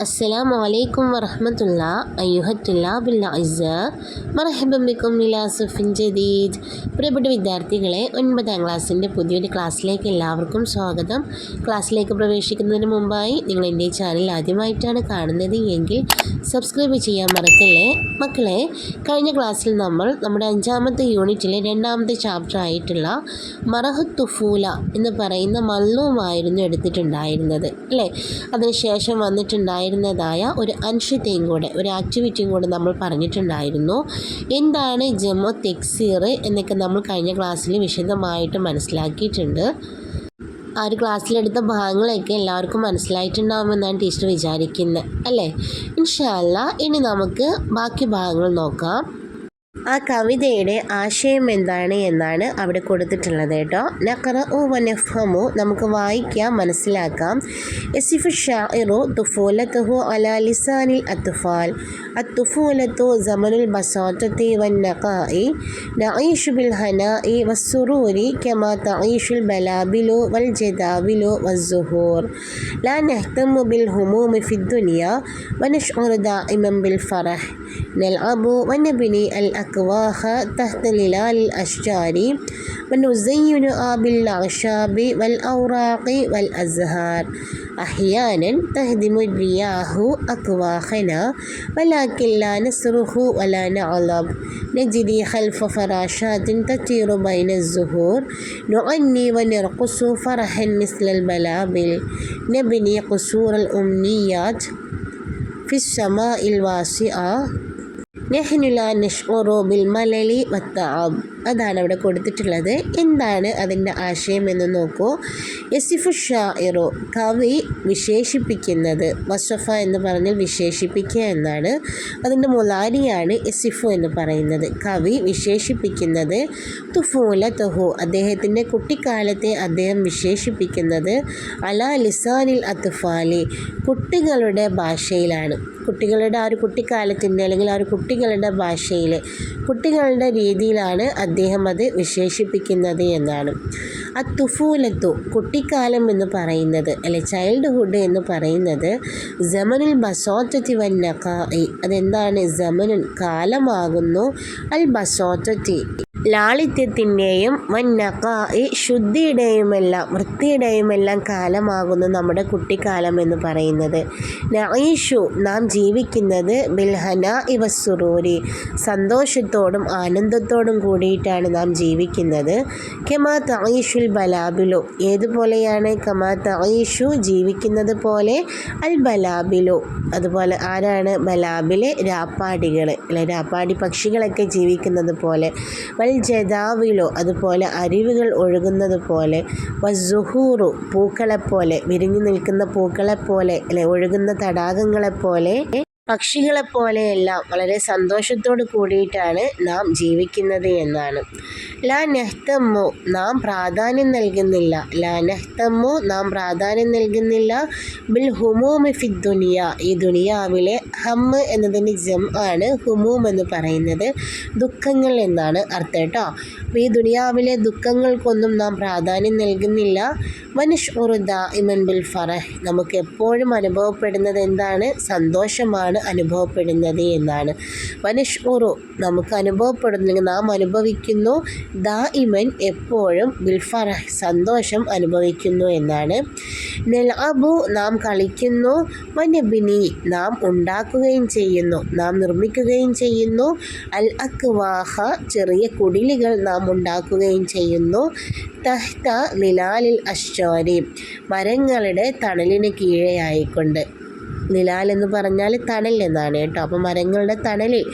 السلام عليكم ورحمة الله أيها الطلاب الأعزاء مرحبا بكم إلى صف جديد പ്രിയപ്പെട്ട വിദ്യാർത്ഥികളെ ഒൻപതാം ക്ലാസ്സിൻ്റെ പുതിയൊരു ക്ലാസ്സിലേക്ക് എല്ലാവർക്കും സ്വാഗതം ക്ലാസ്സിലേക്ക് പ്രവേശിക്കുന്നതിന് മുമ്പായി നിങ്ങൾ എൻ്റെ ഈ ചാനൽ ആദ്യമായിട്ടാണ് കാണുന്നത് എങ്കിൽ സബ്സ്ക്രൈബ് ചെയ്യാൻ മറക്കല്ലേ മക്കളെ കഴിഞ്ഞ ക്ലാസ്സിൽ നമ്മൾ നമ്മുടെ അഞ്ചാമത്തെ യൂണിറ്റിലെ രണ്ടാമത്തെ ചാപ്റ്റർ ആയിട്ടുള്ള മറഹത്തുഫൂല എന്ന് പറയുന്ന മല്ലവുമായിരുന്നു എടുത്തിട്ടുണ്ടായിരുന്നത് അല്ലേ അതിനുശേഷം വന്നിട്ടുണ്ടായിരുന്നതായ ഒരു അൻഷിതയും കൂടെ ഒരു ആക്ടിവിറ്റിയും കൂടെ നമ്മൾ പറഞ്ഞിട്ടുണ്ടായിരുന്നു. എന്താണ് ജമോ തെക്സീർ എന്നൊക്കെ നമ്മൾ കഴിഞ്ഞ ക്ലാസ്സിൽ വിശദമായിട്ട് മനസ്സിലാക്കിയിട്ടുണ്ട്. ആ ഒരു ക്ലാസ്സിലെടുത്ത ഭാഗങ്ങളൊക്കെ എല്ലാവർക്കും മനസ്സിലായിട്ടുണ്ടാകുമെന്നാണ് ടീച്ചർ വിചാരിക്കുന്നത് അല്ലേ? ഇൻഷാല്ല ഇനി നമുക്ക് ബാക്കി ഭാഗങ്ങൾ നോക്കാം. ആ കവിതയുടെ ആശയം എന്താണ് എന്നാണ് അവിടെ കൊടുത്തിട്ടുള്ളത് കേട്ടോ. നഖറ ഉ വനഫമു നമുക്ക് വായിക്കാം മനസ്സിലാക്കാം. എസിഫ് ഷാഇറു തുഫൂലത്തുഹു അല ലിസാനിൽ അത്തുഫാൽ. അത്തുഫൂലത്തു ജമനുൽ ബസാറ്റത്തി വൻ നഖായി നഈഷു ബിൽ ഹനായി വസ്സുറൂരി കമാ തഈഷുൽ ബലാബിലു വൽ ജദാബിലു വസ്സുഹൂർ. ലാ നഹ്തമു ബിൽ ഹുമൂമി ഫിദ്ദുനിയ വനഷ്ഉറു ദാഇമൻ ബിൽ ഫറഹ്. നൽഅബു വനബിനി അൽ الأكواخ تحت ظلال الأشجار ونزينها بالأعشاب والأوراق والأزهار. أحيانا تهدم الرياح أكواخنا ولكن لا نصرخ ولا نعلب نجري خلف فراشات تطير بين الزهور نغني ونرقص فرحا مثل البلابل. نبني قصور الأمنيات في السماء الواسعة. നെഹ്നുല നഷ്ഒറോ ബിൽ മലലി വത്താം. അതാണ് അവിടെ കൊടുത്തിട്ടുള്ളത്. എന്താണ് അതിന്റെ ആശയം എന്ന് നോക്കൂ. യസിഫു ഷായിറോ കവി വിശേഷിപ്പിക്കുന്നത്. വസഫ എന്ന് പറഞ്ഞാൽ വിശേഷിപ്പിക്കുക എന്നാണ്. അതിന്റെ മുലാരിയാണ് യസിഫു എന്ന് പറയുന്നത്. കവി വിശേഷിപ്പിക്കുന്നത് തുഫൂല തുഹു അദ്ദേഹത്തിന്റെ കുട്ടിക്കാലത്തെ അദ്ദേഹം വിശേഷിപ്പിക്കുന്നത് അലാ ലിസാനിൽ അത്തുഫാലി കുട്ടികളുടെ ഭാഷയിലാണ്. കുട്ടികളുടെ ആ ഒരു കുട്ടിക്കാലത്തിന്റെ അല്ലെങ്കിൽ ആ ഒരു കുട്ടികളുടെ ഭാഷയിൽ കുട്ടികളുടെ രീതിയിലാണ് അദ്ദേഹം അത് വിശേഷിപ്പിക്കുന്നത് എന്നാണ്. ആ തുഫൂലത്തു കുട്ടിക്കാലം എന്ന് പറയുന്നത് അല്ലെ ചൈൽഡ്ഹുഡ് എന്ന് പറയുന്നത് ജമനുൽ ബസോത്തത്തി വൻ നഖായി. അതെന്താണ്? ജമനുൽ കാലമാകുന്നു. അൽ ബസോത്തത്തി ലാളിത്യത്തിന്റെയും വൻ നഖായി ശുദ്ധിയുടെയുമെല്ലാം വൃത്തിയുടെയുമെല്ലാം കാലമാകുന്നു നമ്മുടെ കുട്ടിക്കാലം എന്ന് പറയുന്നത്. നഈഷു നാം ജീവിക്കുന്നത് ബിൽഹന ഇവ സുറൂരി. സന്തോഷത്തോടും ആനന്ദത്തോടും കൂടിയിട്ടാണ് നാം ജീവിക്കുന്നത്. കെമാ തഈഷുൽ ബലാബിലു. ഏതുപോലെയാണ് കമാ തഈഷു ജീവിക്കുന്നത് പോലെ? അൽ ബലാബിലു. അതുപോലെ ആരാണ്? ബലാബിലെ രാപ്പാടികൾ അല്ലെ രാപ്പാടി പക്ഷികളൊക്കെ ജീവിക്കുന്നത് പോലെ. വൽ ജദാവിലോ അതുപോലെ അരുവികൾ ഒഴുകുന്നത് പോലെ. വസുഹൂറു പൂക്കളെപ്പോലെ വിരിഞ്ഞു നിൽക്കുന്ന പൂക്കളെപ്പോലെ അല്ലെ ഒഴുകുന്ന തടാകങ്ങളെപ്പോലെ. പക്ഷികളെപ്പോലെയെല്ലാം വളരെ സന്തോഷത്തോട് കൂടിയിട്ടാണ് നാം ജീവിക്കുന്നത് എന്നാണ്. ലാ നെഹ്തമ്മു നാം പ്രാധാന്യം നൽകുന്നില്ല. ലാ നെഹ്തമ്മു നാം പ്രാധാന്യം നൽകുന്നില്ല. ബിൽ ഹുമൂമി ഫി ദുനിയ. ഈ ദുനിയാവിലെ ഹമ്മ് എന്നതിന്റെ ജം ആണ് ഹുമൂം എന്ന് പറയുന്നത്. ദുഃഖങ്ങൾ എന്നാണ് അർത്ഥം കേട്ടോ. ഈ ദുനിയാവിലെ ദുഃഖങ്ങൾക്കൊന്നും നാം പ്രാധാന്യം നൽകുന്നില്ല. മനുഷ് ഉറുദ ഇമൻ ബിൽ ഫറഹ്. നമുക്ക് എപ്പോഴും അനുഭവപ്പെടുന്നത് എന്താണ്? സന്തോഷമാണ് അനുഭവപ്പെടുന്നത് എന്നാണ്. വനഷ്ഉറു നമുക്ക് അനുഭവപ്പെടുന്നെങ്കിൽ നാം അനുഭവിക്കുന്നു ദാഇമൻ എപ്പോഴും ബിൽ ബിൽഫറഹ് സന്തോഷം അനുഭവിക്കുന്നു എന്നാണ്. നെൽ അബു നാം കളിക്കുന്നു വനബിനി നാം ഉണ്ടാക്കുകയും ചെയ്യുന്നു നാം നിർമ്മിക്കുകയും ചെയ്യുന്നു. അൽ അക്വാഹ ചെറിയ കുടിലുകൾ നാം ഉണ്ടാക്കുകയും ചെയ്യുന്നു. തഹ്ത നിലാലിൽ അശ്ചോരി മരങ്ങളുടെ തണലിന് കീഴെയായിക്കൊണ്ട്. നിലാൽ എന്ന് പറഞ്ഞാൽ തണൽ എന്നാണ് കേട്ടോ. അപ്പോൾ മരങ്ങളുടെ തണലിൽ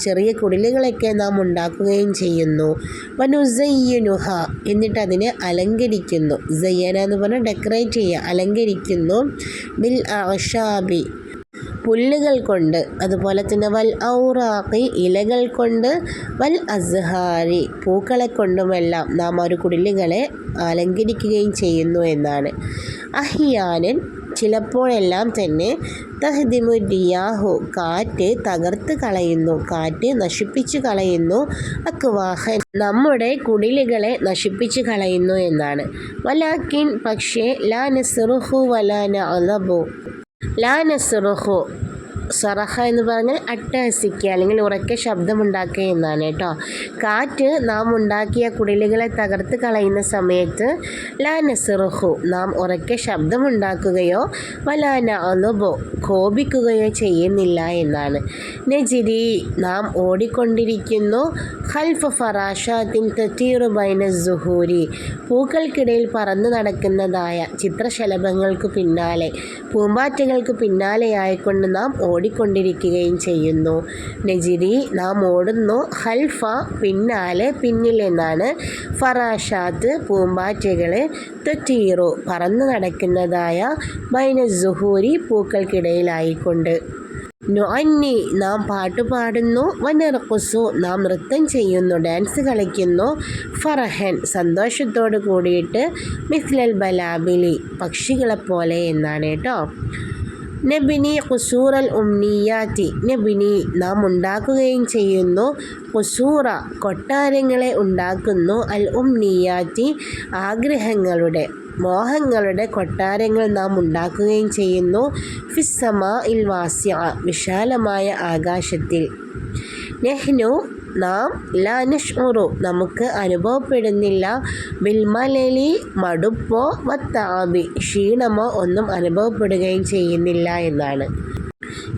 ചെറിയ കുടിലുകളൊക്കെ നാം ഉണ്ടാക്കുകയും ചെയ്യുന്നു. വനുസയ്യനുഹ. എന്നിട്ട് അതിനെ അലങ്കരിക്കുന്നു. സയ്യന എന്ന് പറഞ്ഞാൽ ഡെക്കറേറ്റ് ചെയ്യുക അലങ്കരിക്കുന്നു. ബിൽ ആഷാബി പുല്ലുകൾ കൊണ്ട് അതുപോലെ തന്നെ വൽ ഔറാഖി ഇലകൾ കൊണ്ട് വൽ അസ്ഹാരി പൂക്കളെ കൊണ്ടുമെല്ലാം നാം ഒരു കുടിലുകളെ അലങ്കരിക്കുകയും ചെയ്യുന്നു എന്നാണ്. അഹിയാനൻ ചിലപ്പോഴെല്ലാം തന്നെ തഹദിമു റിയാഹു കാറ്റ് തകർത്ത് കളയുന്നു കാറ്റ് നശിപ്പിച്ചു കളയുന്നു അക്വാഹൻ നമ്മുടെ കുടിലുകളെ നശിപ്പിച്ചു കളയുന്നു എന്നാണ്. വലാക്കിൻ പക്ഷേ ലാ നസ്റുഹു വലാ നഅലബു. ലാ നസ്റുഹു സറഹ എന്ന് പറഞ്ഞാൽ അട്ടഹസിക്കുക അല്ലെങ്കിൽ ഉറക്കെ ശബ്ദമുണ്ടാക്കുക എന്നാണ് കേട്ടോ. കാറ്റ് നാം ഉണ്ടാക്കിയ കുടിലുകളെ തകർത്ത് കളയുന്ന സമയത്ത് ലാനസിറുഹു നാം ഉറക്കെ ശബ്ദമുണ്ടാക്കുകയോ വലാന അനുബോ കോപിക്കുകയോ ചെയ്യുന്നില്ല എന്നാണ്. നജിരി നാം ഓടിക്കൊണ്ടിരിക്കുന്നു ഹൽഫ് ഫറാഷാത്തിൻ തെറ്റീറു ബൈന സുഹൂരി പൂക്കൾക്കിടയിൽ പറന്നു നടക്കുന്നതായ ചിത്രശലഭങ്ങൾക്ക് പിന്നാലെ പൂമ്പാറ്റകൾക്ക് പിന്നാലെയായിക്കൊണ്ട് നാം ഓടിക്കൊണ്ടിരിക്കുകയും ചെയ്യുന്നു. നജിരി നാം ഓടുന്നു. ഹൽഫ പിന്നാലെ പിന്നിൽ എന്നാണ് ഫറാഷാത്ത് പൂമ്പാറ്റകളെ തൊറ്റീറു. പറന്നു നടക്കുന്നതായ ബൈന സുഹൂരി പൂക്കൾക്കിടയിലായിക്കൊണ്ട്. നുഅന്നി നാം പാട്ടുപാടുന്നു വനർക്കുസു നാം നൃത്തം ചെയ്യുന്നു. ഡാൻസ് കളിക്കുന്നു. ഫറഹൻ സന്തോഷത്തോട് കൂടിയിട്ട് മിസ്ലൽ ബലാബിലി പക്ഷികളെപ്പോലെ എന്നാണ് കേട്ടോ. നബിനി ഖുസൂറൽ ഉംനിയാത്തി. നബിനി നാം ഉണ്ടാക്കുകയും ചെയ്യുന്നു. ഖുസൂറ കൊട്ടാരങ്ങളെ ഉണ്ടാക്കുന്നു. അൽ ഉംനിയാത്തി ആഗ്രഹങ്ങളുടെ മോഹങ്ങളുടെ കൊട്ടാരങ്ങൾ നാം ഉണ്ടാക്കുകയും ചെയ്യുന്നു. ഫിസ്സമ ഇൽ വാസ്യ വിശാലമായ ആകാശത്തിൽ. നെഹ്നു നാം ലാനഷ്മുറു നമുക്ക് അനുഭവപ്പെടുന്നില്ല. ബിൽമലലി മടുപ്പോ വത്താമി ക്ഷീണമോ ഒന്നും അനുഭവപ്പെടുകയും ചെയ്യുന്നില്ല എന്നാണ്.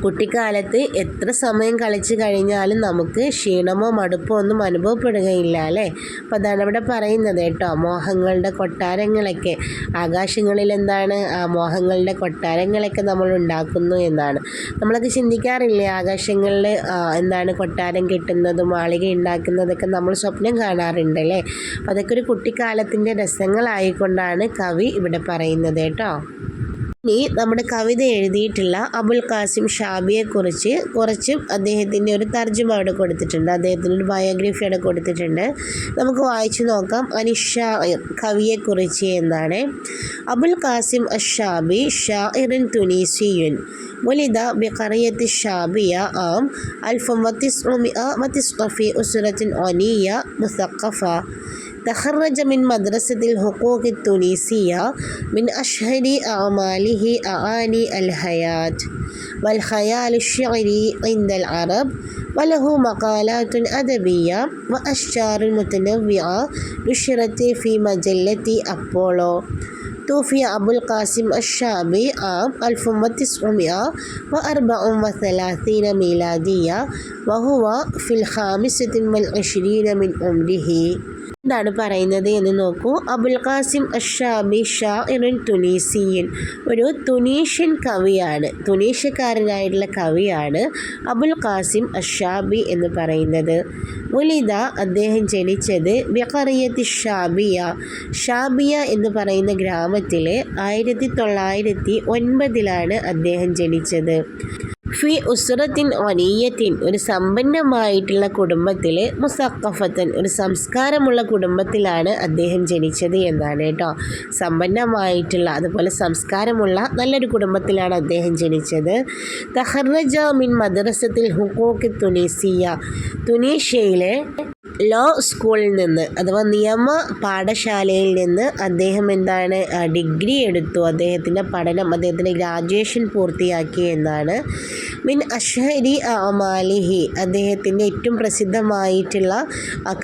കുട്ടിക്കാലത്ത് എത്ര സമയം കളിച്ചു കഴിഞ്ഞാലും നമുക്ക് ക്ഷീണമോ മടുപ്പോ ഒന്നും അനുഭവപ്പെടുകയില്ല അല്ലേ? അപ്പോൾ അതാണ് ഇവിടെ പറയുന്നത് കേട്ടോ. മോഹങ്ങളുടെ കൊട്ടാരങ്ങളൊക്കെ. ആകാശങ്ങളിൽ എന്താണ്? ആ മോഹങ്ങളുടെ കൊട്ടാരങ്ങളൊക്കെ നമ്മൾ ഉണ്ടാക്കുന്നു എന്നാണ്. നമ്മളൊക്കെ ചിന്തിക്കാറില്ലേ ആകാശങ്ങളിൽ എന്താണ് കൊട്ടാരം കിട്ടുന്നതും മാളിക ഉണ്ടാക്കുന്നതൊക്കെ നമ്മൾ സ്വപ്നം കാണാറുണ്ട് അല്ലേ? അപ്പോൾ അതൊക്കെ ഒരു കുട്ടിക്കാലത്തിന്റെ രസങ്ങളായിക്കൊണ്ടാണ് കവി ഇവിടെ പറയുന്നത് കേട്ടോ. ഇനി നമ്മുടെ കവിത എഴുതിയിട്ടുള്ള അബുൽ ഖാസിം ഷാബിയെക്കുറിച്ച് കുറച്ച് അദ്ദേഹത്തിൻ്റെ ഒരു തർജ്ജമ അവിടെ കൊടുത്തിട്ടുണ്ട് അദ്ദേഹത്തിൻ്റെ ഒരു ബയോഗ്രഫി അവിടെ കൊടുത്തിട്ടുണ്ട് നമുക്ക് വായിച്ചു നോക്കാം അനിഷായർ കവിയെക്കുറിച്ച് എന്നാണ് അബുൽ ഖാസിം അഷാബി ഷാഇറിൻ തുനീസിയുൻ ولد بقرية الشعبية عام 1909 في أسرة غنية مثقفة تخرج من مدرسة الحقوق التونسية من أشهر أعماله أعاني الحياة والخيال الشعري عند العرب وله مقالات أدبية وأشعار متنوعة نشرت في مجلة أبولو. توفي أبو القاسم الشعبي عام 1934 ميلادية وهو في الخامسة والعشرين من عمره. എന്താണ് പറയുന്നത് എന്ന് നോക്കൂ. അബുൽ ഖാസിം അഷാബി ഷാ ഷാഇറുൻ തുനീസിയൻ. ഒരു തുനീഷ്യൻ കവിയാണ്. തുനീഷ്യക്കാരനായിട്ടുള്ള കവിയാണ് അബുൽ ഖാസിം അഷാബി എന്ന് പറയുന്നത്. ഉലിത അദ്ദേഹം ജനിച്ചത് ബിഖറിയത്ത് ഷാബിയ. ഷാബിയ എന്ന് പറയുന്ന ഗ്രാമത്തിൽ ആയിരത്തി തൊള്ളായിരത്തി ഒൻപതിലാണ് അദ്ദേഹം ജനിച്ചത്. ഫി ഉസ്രത്തിൻ ഒനീയത്തിൻ ഒരു സമ്പന്നമായിട്ടുള്ള കുടുംബത്തിൽ മുസക്കഫത്തൻ ഒരു സംസ്കാരമുള്ള കുടുംബത്തിലാണ് അദ്ദേഹം ജനിച്ചത് എന്നാണ് കേട്ടോ. സമ്പന്നമായിട്ടുള്ള അതുപോലെ സംസ്കാരമുള്ള നല്ലൊരു കുടുംബത്തിലാണ് അദ്ദേഹം ജനിച്ചത്. തഹർജ മിൻ മദ്രസത്തിൽ ഹുക്കോക്ക് തുനീസിയ തുനീഷ്യയിലെ ലോ സ്കൂളിൽ നിന്ന് അഥവാ നിയമ പാഠശാലയിൽ നിന്ന് അദ്ദേഹം എന്താണ് ഡിഗ്രി എടുത്തു. അദ്ദേഹത്തിന്റെ പഠനം അദ്ദേഹത്തിന്റെ ഗ്രാജുവേഷൻ പൂർത്തിയാക്കി എന്നാണ് മിൻ അഷഹരി അമാലിഹി. അദ്ദേഹത്തിന്റെ ഏറ്റവും പ്രസിദ്ധമായിട്ടുള്ള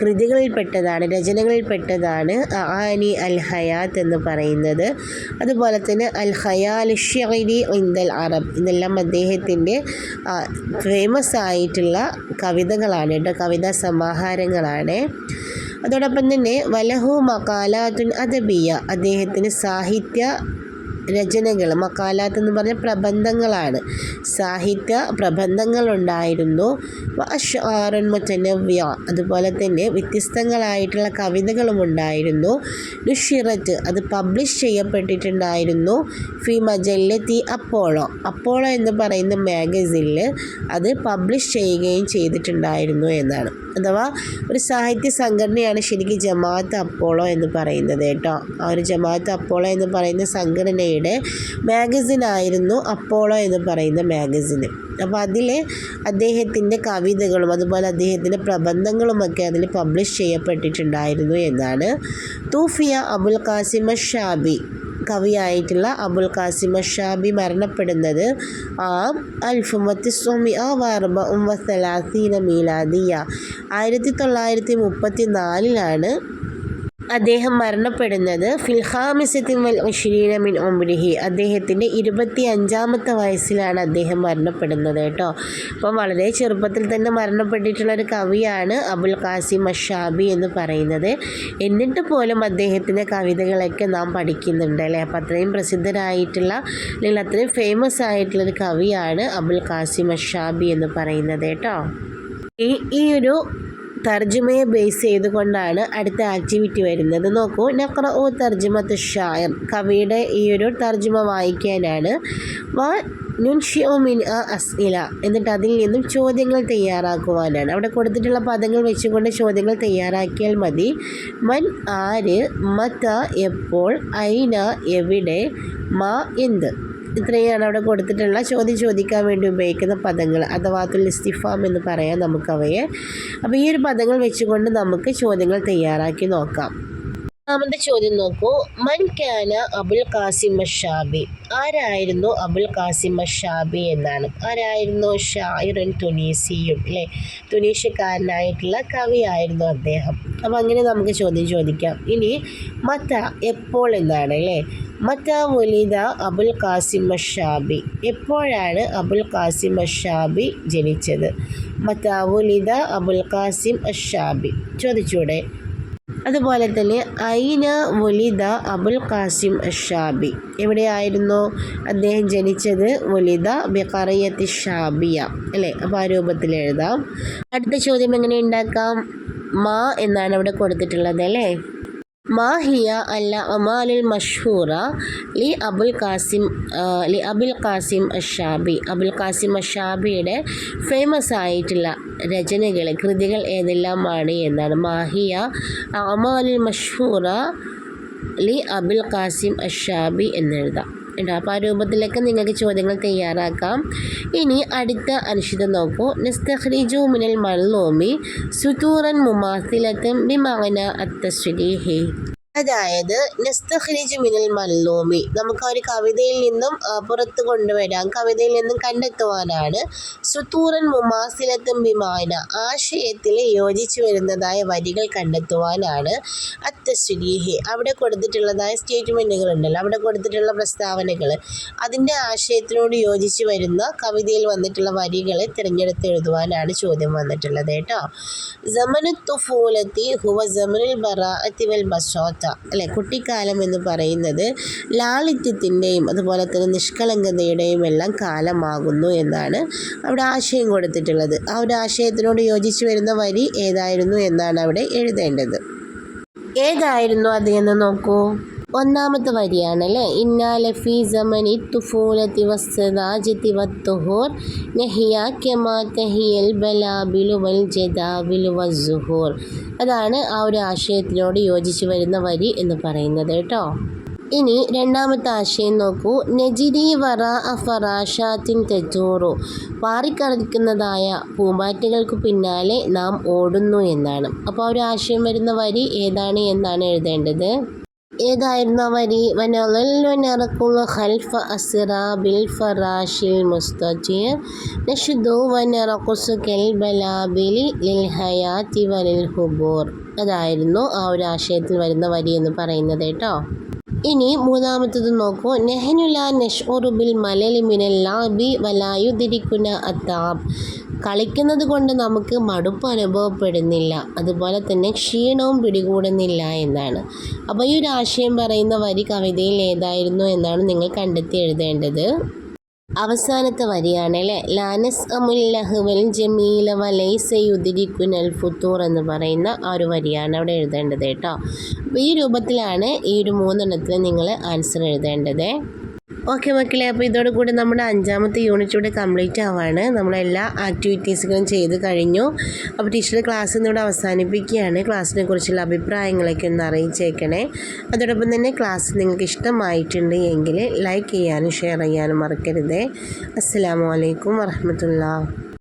കൃതികളിൽപ്പെട്ടതാണ് രചനകളിൽപ്പെട്ടതാണ് ആനി അൽ ഹയാത്ത് എന്ന് പറയുന്നത്. അതുപോലെ തന്നെ അൽ ഹയാൽ ഷെറി ഇന്ദൽ അറബ് ഇതെല്ലാം അദ്ദേഹത്തിന്റെ ഫേമസ് ആയിട്ടുള്ള കവിതകളാണ് കേട്ടോ. കവിതാ സമാഹാരങ്ങളാണ് അതോടൊപ്പം തന്നെ വലഹു മക്കാലാത്തുൻ അദബിയ അദ്ദേഹത്തിന് സാഹിത്യ രചനകൾ മക്കാലാത്ത് എന്ന് പറഞ്ഞ പ്രബന്ധങ്ങളാണ്. സാഹിത്യ പ്രബന്ധങ്ങളുണ്ടായിരുന്നു. അഷ്ആറുൻ മുത്തനവ്യ അതുപോലെ തന്നെ വ്യത്യസ്തങ്ങളായിട്ടുള്ള കവിതകളും ഉണ്ടായിരുന്നു. നുഷിറത്ത് അത് പബ്ലിഷ് ചെയ്യപ്പെട്ടിട്ടുണ്ടായിരുന്നു. ഫി മജല്ലത്തി അപ്പോളോ അപ്പോളോ എന്ന് പറയുന്ന മാഗസിനിൽ അത് പബ്ലിഷ് ചെയ്യുകയും ചെയ്തിട്ടുണ്ടായിരുന്നു എന്നാണ്. അഥവാ ഒരു സാഹിത്യ സംഘടനയാണ് ശരിക്കും ജമാഅത്ത് അപ്പോളോ എന്ന് പറയുന്നത് കേട്ടോ. ആ ഒരു ജമാഅത്ത് അപ്പോളോ എന്ന് പറയുന്ന സംഘടനയുടെ മാഗസിനായിരുന്നു അപ്പോളോ എന്ന് പറയുന്ന മാഗസിന് അപ്പോൾ അതിൽ അദ്ദേഹത്തിന്റെ കവിതകളും അതുപോലെ അദ്ദേഹത്തിന്റെ പ്രബന്ധങ്ങളുമൊക്കെ അതിൽ പബ്ലിഷ് ചെയ്യപ്പെട്ടിട്ടുണ്ടായിരുന്നു എന്നാണ് തൂഫിയ അബുൽ ഖാസിമ ഷാബി കവിയായിട്ടുള്ള അബുൽ ഖാസിം ഷാബി മരണപ്പെടുന്നത് ആം അൽഫുമത്തി സ്വാമി ആ വർബ ഉമ്മസലാസീന മീലാദിയ. ആയിരത്തി തൊള്ളായിരത്തി മുപ്പത്തി നാലിലാണ് അദ്ദേഹം മരണപ്പെടുന്നത് വൽ ഉഷ്രീന മിൻ ഒംബ്രിഹി അദ്ദേഹത്തിന്റെ ഇരുപത്തി അഞ്ചാമത്തെ വയസ്സിലാണ് അദ്ദേഹം മരണപ്പെടുന്നത് കേട്ടോ. അപ്പം വളരെ ചെറുപ്പത്തിൽ തന്നെ മരണപ്പെട്ടിട്ടുള്ള ഒരു കവിയാണ് അബുൽ ഖാസിം അഷാബി എന്ന് പറയുന്നത്. എന്നിട്ട് പോലും അദ്ദേഹത്തിന്റെ കവിതകളൊക്കെ നാം പഠിക്കുന്നുണ്ട് അല്ലേ? അപ്പം അത്രയും പ്രസിദ്ധരായിട്ടുള്ള അല്ലെങ്കിൽ അത്രയും ഫേമസ് ആയിട്ടുള്ളൊരു കവിയാണ് അബുൽ ഖാസിം അഷാബി എന്ന് പറയുന്നത് കേട്ടോ. ഈ ഒരു തർജമയെ ബേസ് ചെയ്തുകൊണ്ടാണ് അടുത്ത ആക്ടിവിറ്റി വരുന്നത്. നോക്കൂ നക്ര ഓ തർജമത്ത് ഷായർ കവിയുടെ ഈ ഒരു തർജമ വായിക്കാനാണ്. വാ അസ്ഇല. എന്നിട്ട് അതിൽ നിന്നും ചോദ്യങ്ങൾ തയ്യാറാക്കുവാനാണ്. അവിടെ കൊടുത്തിട്ടുള്ള പദങ്ങൾ വെച്ചുകൊണ്ട് ചോദ്യങ്ങൾ തയ്യാറാക്കിയാൽ മതി. മൻ ആര് മത എപ്പോൾ ഐന എവിടെ മാ എന്ത്. ഇത്രയാണ് അവിടെ കൊടുത്തിട്ടുള്ള ചോദ്യം ചോദിക്കാൻ വേണ്ടി ഉപയോഗിക്കുന്ന പദങ്ങൾ അഥവാ ഇസ്തിഫാം എന്ന് പറയാം നമുക്കവയെ. അപ്പോൾ ഈ ഒരു പദങ്ങൾ വെച്ചുകൊണ്ട് നമുക്ക് ചോദ്യങ്ങൾ തയ്യാറാക്കി നോക്കാം. ഒന്നാമത്തെ ചോദ്യം നോക്കൂ. മൻ ക്യാന അബുൽ കാസിം ഷാബി. ആരായിരുന്നു അബുൽ കാസിം ഷാബി എന്നാണ്. ആരായിരുന്നു ഷായിറൻ തുനീസിയും അല്ലേ? തുനീഷ്യക്കാരനായിട്ടുള്ള കവിയായിരുന്നു അദ്ദേഹം. അപ്പം അങ്ങനെ നമുക്ക് ചോദ്യം ചോദിക്കാം. ഇനി മത്ത എപ്പോൾ എന്നാണ് അല്ലേ? മത്ത വലിദ അബുൽ കാസിം ഷാബി. എപ്പോഴാണ് അബുൽ കാസിം ഷാബി ജനിച്ചത്? മത്ത വലിദ അബുൽ കാസിം ഷാബി. ചോദിച്ചൂടെ. അതുപോലെ തന്നെ ഐന വലിദ അബുൽ ഖാസിം ഷാബി എവിടെയായിരുന്നു അദ്ദേഹം ജനിച്ചത്? വലിദ ബിഖറിയത്തി ഷാബിയ. അല്ലേ? അപ്പോൾ ആ രൂപത്തിൽ എഴുതാം. അടുത്ത ചോദ്യം എങ്ങനെ ഉണ്ടാക്കാം? മാ എന്നാണ് അവിടെ കൊടുത്തിട്ടുള്ളത് അല്ലേ? മാഹിയ അല്ല അമാലുൽ മഷൂറ ലി അബുൽ ഖാസിം ലി Abul Qasim Ashabi. Abul Qasim അഷാബിയുടെ famous ആയിട്ടുള്ള രചനകൾ കൃതികൾ ഏതെല്ലാമാണ് എന്നാണ്. മാഹിയ അമാലുൽ മഷൂറ ലി അബുൽ ഖാസിം അഷാബി എന്നെഴുതാം. കേട്ടോ അപ്പോൾ ആ രൂപത്തിലൊക്കെ നിങ്ങൾക്ക് ചോദ്യങ്ങൾ തയ്യാറാക്കാം. ഇനി അടുത്ത അനുഷിതം നോക്കൂ. നസ്തഖ്രിജു മിനൽ നോമി സുതൂറൻ മുമാസിലത്തും ബിമഅന അത്തസ്രീഹി അതായത് നസ്തഖ്രിജ് മിനൽ മല്ലൂമി. നമുക്ക് ഒരു കവിതയിൽ നിന്നും പുറത്തു കൊണ്ടുവരാം. കവിതയിൽ നിന്നും കണ്ടെത്തുവാനാണ് സുത്തൂറൻ മുമാസിലത്തും ബിമാന ആശയത്തിൽ യോജിച്ചു വരുന്നതായ വരികൾ കണ്ടെത്തുവാനാണ് അത്തസ്വരീഹി അവിടെ കൊടുത്തിട്ടുള്ളതായ സ്റ്റേറ്റ്മെന്റുകൾ ഉണ്ടല്ലോ. അവിടെ കൊടുത്തിട്ടുള്ള പ്രസ്താവനകൾ. അതിന്റെ ആശയത്തിനോട് യോജിച്ച് വരുന്ന കവിതയിൽ വന്നിട്ടുള്ള വരികളെ തിരഞ്ഞെടുത്ത് എഴുതുവാനാണ് ചോദ്യം വന്നിട്ടുള്ളത് കേട്ടോ. ജമനു തുഫൂലത്തി ഹുവ ജമനുൽ ബറാഅത്തി വൽ ബസോത്ത അല്ലെ? കുട്ടിക്കാലം എന്ന് പറയുന്നത് ലാളിത്യത്തിന്റെയും അതുപോലെ തന്നെ നിഷ്കളങ്കതയുടെയും എല്ലാം കാലമാകുന്നു എന്നാണ് അവിടെ ആശയം കൊടുത്തിട്ടുള്ളത്. ആ ഒരു ആശയത്തിനോട് യോജിച്ച് വരുന്ന വരി ഏതായിരുന്നു എന്നാണ് അവിടെ എഴുതേണ്ടത്. ഏതായിരുന്നു അത് നോക്കൂ. ഒന്നാമത്തെ വരിയാണല്ലേ? ഇന്നാല ഫി സമനി തുഫൂലത്തി വസ്സദാജത്തി വത്തുഹൂർ തഹിയൽ അതാണ് ആ ഒരു ആശയത്തിനോട് യോജിച്ച് വരുന്ന വരി എന്ന് പറയുന്നത് കേട്ടോ. ഇനി രണ്ടാമത്തെ ആശയം നോക്കൂ. നെജിരി വറ അഫറാഷാത്തിൻ തെജൂറു. പാറിക്കറിക്കുന്നതായ പൂമ്പാറ്റകൾക്ക് പിന്നാലെ നാം ഓടുന്നു എന്നാണ്. അപ്പോൾ ആ ഒരു ആശയം വരുന്ന വരി ഏതാണ് എന്നാണ് എഴുതേണ്ടത്? ഏതായിരുന്നു വരി ഖൽഫ അതായിരുന്നു ആ ഒരു ആശയത്തിൽ വരുന്ന വരി എന്ന് പറയുന്നത് കേട്ടോ. ഇനി മൂന്നാമത്തത് നോക്കൂ. നെഹനുല നഷ്ഉറുബിൽ മലലി മിനൽ ലാബി വലായുദിരിക്കുന്ന അത്താബ്. കളിക്കുന്നത് കൊണ്ട് നമുക്ക് മടുപ്പ് അനുഭവപ്പെടുന്നില്ല. അതുപോലെ തന്നെ ക്ഷീണവും പിടികൂടുന്നില്ല എന്നാണ്. അപ്പോൾ ഈ ഒരു ആശയം പറയുന്ന വരി കവിതയിൽ ഏതായിരുന്നു എന്നാണ് നിങ്ങൾ കണ്ടെത്തി എഴുതേണ്ടത്. അവസാനത്തെ വരിയാണ് അല്ലേ? ലാനസ് അമുല്ലഹുവൽ ജമീല വലൈസയുദിരിക്കുനൽ ഫുത്തൂർ എന്ന് പറയുന്ന ആ ഒരു വരിയാണ് അവിടെ എഴുതേണ്ടത് കേട്ടോ. അപ്പോൾ ഈ രൂപത്തിലാണ് ഈ ഒരു മൂന്നെണ്ണത്തിൽ നിങ്ങൾ ആൻസർ എഴുതേണ്ടത്. ഓക്കെ മക്കളെ അപ്പോൾ ഇതോടുകൂടി നമ്മുടെ അഞ്ചാമത്തെ യൂണിറ്റ് ഇവിടെ കംപ്ലീറ്റ് ആവാണ്. നമ്മളെല്ലാ ആക്ടിവിറ്റീസുകളും ചെയ്ത് കഴിഞ്ഞു. അപ്പോൾ ടീച്ചർ ക്ലാസ് ഇന്നിവിടെ അവസാനിപ്പിക്കുകയാണ്. ക്ലാസ്സിനെ കുറിച്ചുള്ള അഭിപ്രായങ്ങളൊക്കെ ഒന്ന് അറിയിച്ചേക്കണേ. അതോടൊപ്പം തന്നെ ക്ലാസ് നിങ്ങൾക്ക് ഇഷ്ടമായിട്ടുണ്ട് എങ്കിൽ ലൈക്ക് ചെയ്യാനും ഷെയർ ചെയ്യാനും മറക്കരുതേ. അസ്സാം വലൈക്കും വറഹമത്തുള്ള